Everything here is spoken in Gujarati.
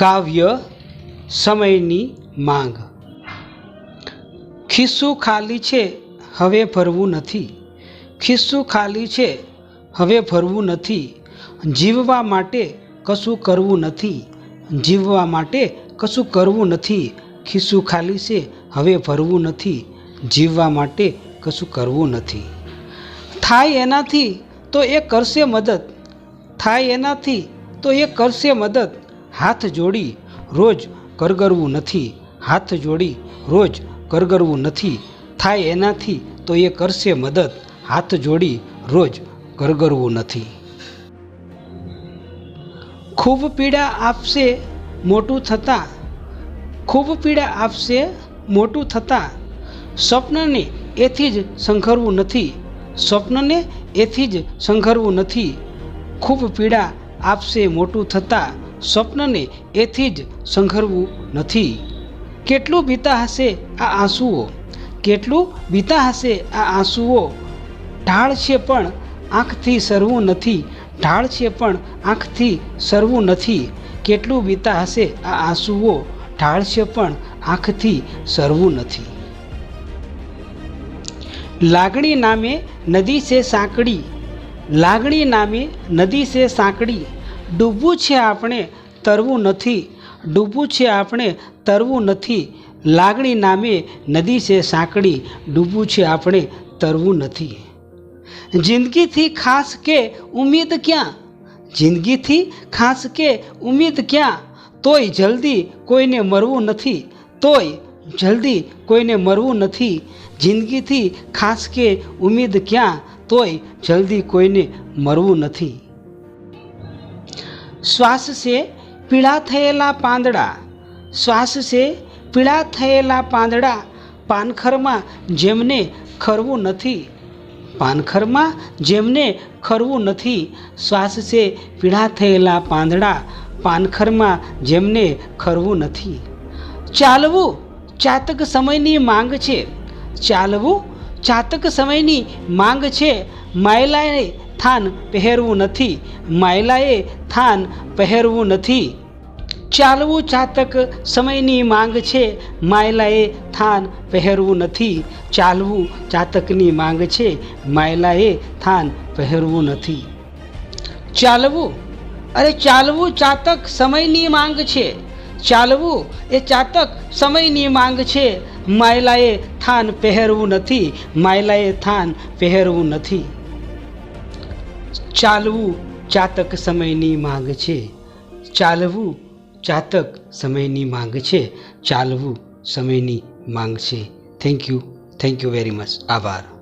કાવ્ય સમયની માંગ. ખિસ્સું ખાલી છે, હવે ભરવું નથી. ખિસ્સું ખાલી છે, હવે ભરવું નથી. જીવવા માટે કશું કરવું નથી. જીવવા માટે કશું કરવું નથી. ખિસ્સું ખાલી છે, હવે ભરવું નથી. જીવવા માટે કશું કરવું નથી. થાય એનાથી તો એ કરશે મદદ. થાય એનાથી તો એ કરશે મદદ. હાથ જોડી રોજ કરગરવું નથી. હાથ જોડી રોજ કરગરવું નથી. થાય એનાથી તો એ કરશે મદદ. હાથ જોડી રોજ કરગરવું નથી. ખૂબ પીડા આપશે મોટું થતાં. ખૂબ પીડા આપશે મોટું થતાં. સ્વપ્નને એથી જ સંઘરવું નથી. સ્વપ્નને એથી જ સંઘરવું નથી. ખૂબ પીડા આપશે મોટું થતાં. સ્વપ્નને એથી જ સંઘરવું નથી. કેટલું બીતા હશે આ આંસુઓ? કેટલું બીતા હશે આ આંસુઓ? ઢાળ છે પણ આંખથી સરવું નથી. ઢાળ છે પણ આંખથી સરવું નથી. કેટલું બીતા હશે આ આંસુઓ? ઢાળ છે પણ આંખથી સરવું નથી. લાગણી નામે નદી છે સાંકડી લાગણી નામે નદી છે સાંકડી ડૂબવું છે આપણે, તરવું નથી. ડૂબવું છે આપણે, તરવું નથી. લાગણી નામે નદી છે સાંકડી. ડૂબવું છે આપણે, તરવું નથી. જિંદગીથી ખાસ કે ઉમ્મીદ ક્યાં? જિંદગીથી ખાસ કે ઉમ્મીદ ક્યાં? તોય જલ્દી કોઈને મરવું નથી. તોય જલ્દી કોઈને મરવું નથી. જિંદગીથી ખાસ કે ઉમ્મીદ ક્યાં? તોય જલ્દી કોઈને મરવું નથી. શ્વાસ છે પીળા થયેલા પાંદડા. શ્વાસ છે પીળા થયેલા પાંદડા. પાનખરમાં જેમને ખરવું નથી. પાનખરમાં જેમને ખરવું નથી. શ્વાસ છે પીળા થયેલા પાંદડા. પાનખરમાં જેમને ખરવું નથી. ચાલવું ચાતક સમયની માંગ છે. ચાલવું ચાતક સમયની માંગ છે. માયલાએ થાન પહેરવું નથી. માયલાએ થાન પહેરવું નથી. ચાલવું ચાતક સમયની માંગ છે. માયલાએ થાન પહેરવું નથી. ચાલવું ચાતકની માંગ છે. માયલાએ થાન પહેરવું નથી. ચાલવું, અરે ચાલવું ચાતક સમયની માંગ છે. ચાલવું એ ચાતક સમયની માંગ છે. માયલાએ થાન પહેરવું નથી. માયલાએ થાન પહેરવું નથી. ચાલવું ચાતક સમયની માંગ છે. ચાલવું ચાતક સમયની માંગ છે. ચાલવું સમયની માંગ છે. Thank you thank you very much આભાર.